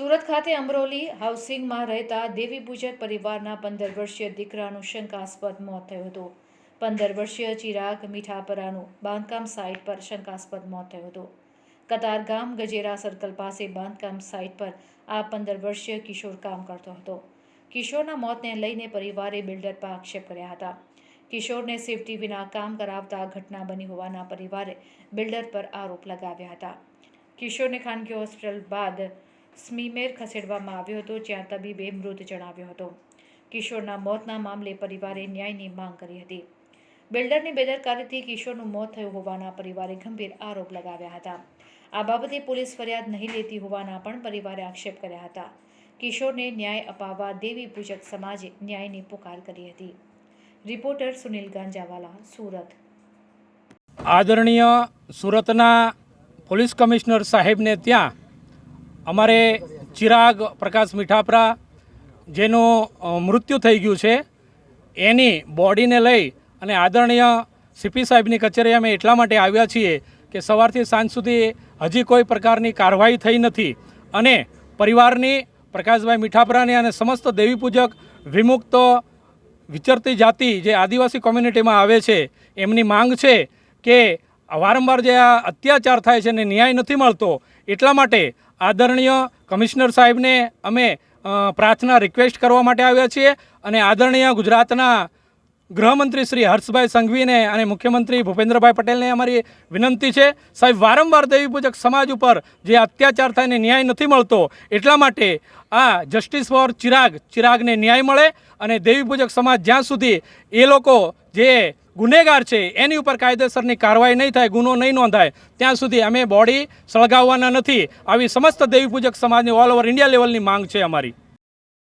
સુરત ખાતે અમરોલી હાઉસિંગમાં રહેતા દેવી પૂજક પરિવારના પંદર વર્ષીય દીકરાનું શંકાસ્પદ મોત થયું હતું. પંદર વર્ષીય ચિરાગ મીઠાપરાનું બાંધકામ સાઇટ પર શંકાસ્પદ મોત થયું હતું. કતારગામ ગજેરા સર્કલ પાસે બાંધકામ સાઇટ પર આ પંદર વર્ષીય કિશોર કામ કરતો હતો. કિશોરના મોતને લઈને પરિવારે બિલ્ડર પર આક્ષેપ કર્યા હતા. કિશોરને સેફટી વિના કામ કરાવતા ઘટના બની હોવાના પરિવારે બિલ્ડર પર આરોપ લગાવ્યા હતા. કિશોરને ખાનગી હોસ્પિટલ બાદ સ્મીમેર ખસેડવામાં આવ્યો હતો, જ્યાં તબીબે મૃત જણાવ્યો હતો. કિશોરના મોતના મામલે પરિવારે ન્યાયની માંગ કરી હતી. બિલ્ડરની બેદરકારીથી કિશોરનું મોત થયું હોવાના પરિવારે ગંભીર આરોપ લગાવ્યા હતા. આ બાબતે પોલીસ ફરિયાદ નહીં લેતી હોવાના પણ પરિવારે આક્ષેપ કર્યા હતા. કિશોરને ન્યાય અપાવવા દેવી પૂજક સમાજે ન્યાયની પુકાર કરી હતી. રિપોર્ટર સુનિલ ગાંજાવાલા, સુરત. આદરણીય સુરતના પોલીસ કમિશનર સાહેબને ત્યાં અમારે ચિરાગ પ્રકાશ મીઠાપરા જેનું મૃત્યુ થઈ ગયું છે, એની બોડીને લઈ અને આદરણીય સીપી સાહેબની કચેરી અમે એટલા માટે આવ્યા છીએ કે સવારથી સાંજ સુધી હજી કોઈ પ્રકારની કાર્યવાહી થઈ નથી અને પરિવારની, પ્રકાશભાઈ મીઠાપરાની અને સમસ્ત દેવી પૂજક વિમુક્ત વિચરતી જાતિ જે આદિવાસી કોમ્યુનિટીમાં આવે છે, એમની માંગ છે કે વારંવાર જે આ અત્યાચાર થાય છે અને ન્યાય નથી મળતો, એટલા માટે આદરણીય કમિશનર સાહેબને અમે પ્રાર્થના રિક્વેસ્ટ કરવા માટે આવ્યા છીએ અને આદરણીય ગુજરાતના ગૃહમંત્રી શ્રી હર્ષભાઈ સંઘવીને અને મુખ્યમંત્રી ભૂપેન્દ્રભાઈ પટેલને અમારી વિનંતી છે, સાહેબ, વારંવાર દેવી પૂજક સમાજ ઉપર જે અત્યાચાર થાય ને ન્યાય નથી મળતો, એટલા માટે આ જસ્ટિસ ફોર ચિરાગ, ચિરાગને ન્યાય મળે અને દેવી પૂજક સમાજ જ્યાં સુધી એ લોકો જે ગુનેગાર છે, એની ઉપર કાયદેસરની કાર્યવાહી નહીં થાય, ગુનો નહીં નોંધાય, ત્યાં સુધી અમે બોડી સળગાવવાના નથી. આવી સમસ્ત દેવી પૂજક સમાજની ઓલ ઓવર ઇન્ડિયા લેવલની માંગ છે અમારી.